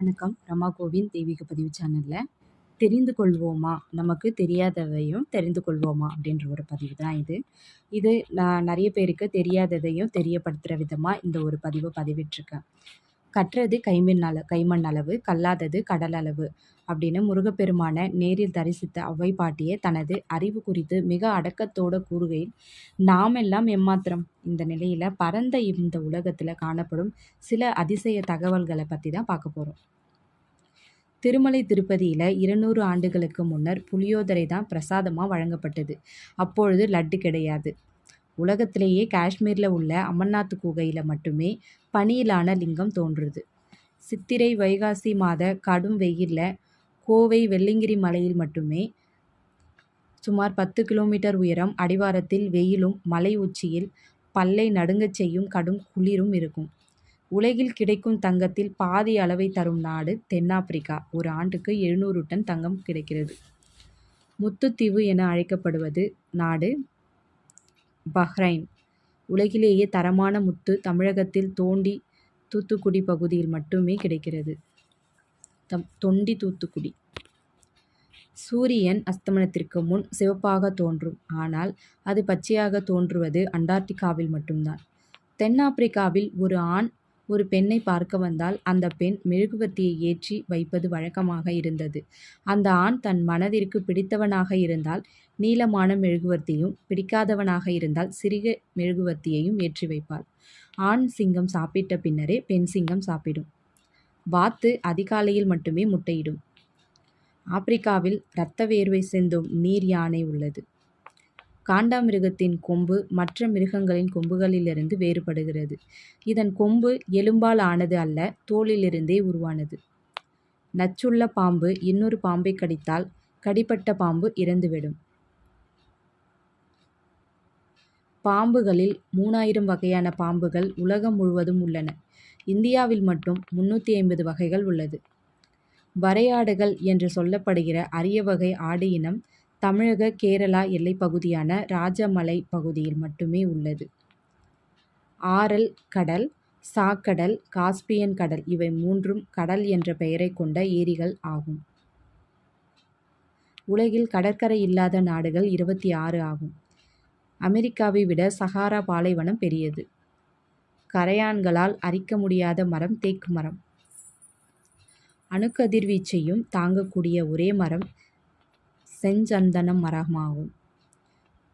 வணக்கம். ரமா கோவிந்த் தெய்வீக பதிவு சேனல்ல, தெரிந்து கொள்வோமா? நமக்கு தெரியாததையும் தெரிந்து கொள்வோமா? அப்படின்ற ஒரு பதிவு தான் இது. இது நான் நிறைய பேருக்கு தெரியாததையும் தெரியப்படுத்துகிற விதமாக இந்த ஒரு பதிவை பதிவிட்டுருக்கேன். "கற்றது கைமண் அள கைமண் அளவு, கல்லாதது கடல் அளவு" அப்படின்னு முருகப்பெருமான நேரில் தரிசித்த ஔவை பாட்டியே தனது அறிவு குறித்து மிக அடக்கத்தோட கூறுகையில், "நாமெல்லாம் எம்மாத்திரம்? இந்த நிலையில பரந்த இந்த உலகத்துல காணப்படும் சில அதிசய தகவல்களை பத்தி தான் பார்க்க போறோம். திருமலை திருப்பதியில் இருநூறு ஆண்டுகளுக்கு முன்னர் புளியோதரை தான் பிரசாதமாக வழங்கப்பட்டது. அப்பொழுது லட்டு கிடையாது. உலகத்திலேயே காஷ்மீரில் உள்ள அமர்நாத் குகையில் மட்டுமே பனியிலான லிங்கம் தோன்றுது. சித்திரை, வைகாசி மாத கடும் வெயிலில் கோவை வெள்ளிங்கிரி மலையில் மட்டுமே சுமார் 10 கிலோமீட்டர் உயரம் அடிவாரத்தில் வெயிலும், மலை உச்சியில் பல்லை நடுங்கச் செய்யும் கடும் குளிரும் இருக்கும். உலகில் கிடைக்கும் தங்கத்தில் பாதி அளவை தரும் நாடு தென்னாப்பிரிக்கா. ஒரு ஆண்டுக்கு 700 டன் தங்கம் கிடைக்கிறது. முத்துத்தீவு என அழைக்கப்படுவது நாடு பஹ்ரைன். உலகிலேயே தரமான முத்து தமிழகத்தில் தோண்டி தூத்துக்குடி பகுதியில் மட்டுமே கிடைக்கிறது. தம் தொண்டி தூத்துக்குடி. சூரியன் அஸ்தமனத்திற்கு முன் சிவப்பாக தோன்றும். ஆனால் அது பச்சையாக தோன்றுவது அண்டார்டிகாவில் மட்டும்தான் தென்னாப்பிரிக்காவில் ஒரு ஆண் ஒரு பெண்ணை பார்க்க வந்தால் அந்த பெண் மெழுகுவர்த்தியை ஏற்றி வைப்பது வழக்கமாக இருந்தது. அந்த ஆண் தன் மனதிற்கு பிடித்தவனாக இருந்தால் நீளமான மெழுகுவர்த்தியும், பிடிக்காதவனாக இருந்தால் சிறிய மெழுகுவர்த்தியையும் ஏற்றி வைப்பாள். ஆண் சிங்கம் சாப்பிட்ட பின்னரே பெண் சிங்கம் சாப்பிடும். வாத்து அதிகாலையில் மட்டுமே முட்டையிடும். ஆப்பிரிக்காவில் இரத்த வேர்வை சிந்தும் நீர் யானை உள்ளது. காண்டாமிருகத்தின் கொம்பு மற்ற மிருகங்களின் கொம்புகளிலிருந்து வேறுபடுகிறது. இதன் கொம்பு எலும்பால் ஆனது அல்ல, தோலிலிருந்தே உருவானது. நச்சுள்ள பாம்பு இன்னொரு பாம்பை கடித்தால், கடிப்பட்ட பாம்பு இறந்துவிடும். பாம்புகளில் மூணாயிரம் வகையான பாம்புகள் உலகம் முழுவதும் உள்ளன. இந்தியாவில் மட்டும் முன்னூற்றி ஐம்பது வகைகள் உள்ளது. வரையாடுகள் என்று சொல்லப்படுகிற அரிய வகை ஆடு இனம் தமிழக, கேரளா எல்லைப்பகுதியான ராஜமலை பகுதியில் மட்டுமே உள்ளது. ஆரல் கடல், சாக்கடல், காஸ்பியன் கடல் இவை மூன்றும் கடல் என்ற பெயரைக் கொண்ட ஏரிகள் ஆகும். உலகில் கடற்கரை இல்லாத நாடுகள் இருபத்தி ஆறு ஆகும். அமெரிக்காவை விட சகாரா பாலைவனம் பெரியது. கரையான்களால் அரிக்க முடியாத மரம் தேக்கு மரம். அணுக்கதிர்வீச்சையும் தாங்கக்கூடிய ஒரே மரம் செஞ்சந்தனம் மரமாகும்.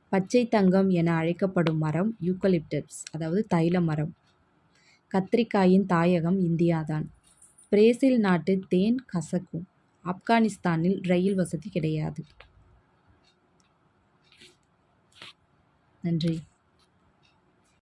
பச்சை தங்கம் என அழைக்கப்படும் மரம் யூக்கலிப்டஸ் அதாவது தைல மரம். கத்திரிக்காயின் தாயகம் இந்தியா தான். பிரேசில் நாட்டு தேன் கசக்கும். ஆப்கானிஸ்தானில் ரயில் வசதி கிடையாது. நன்றி.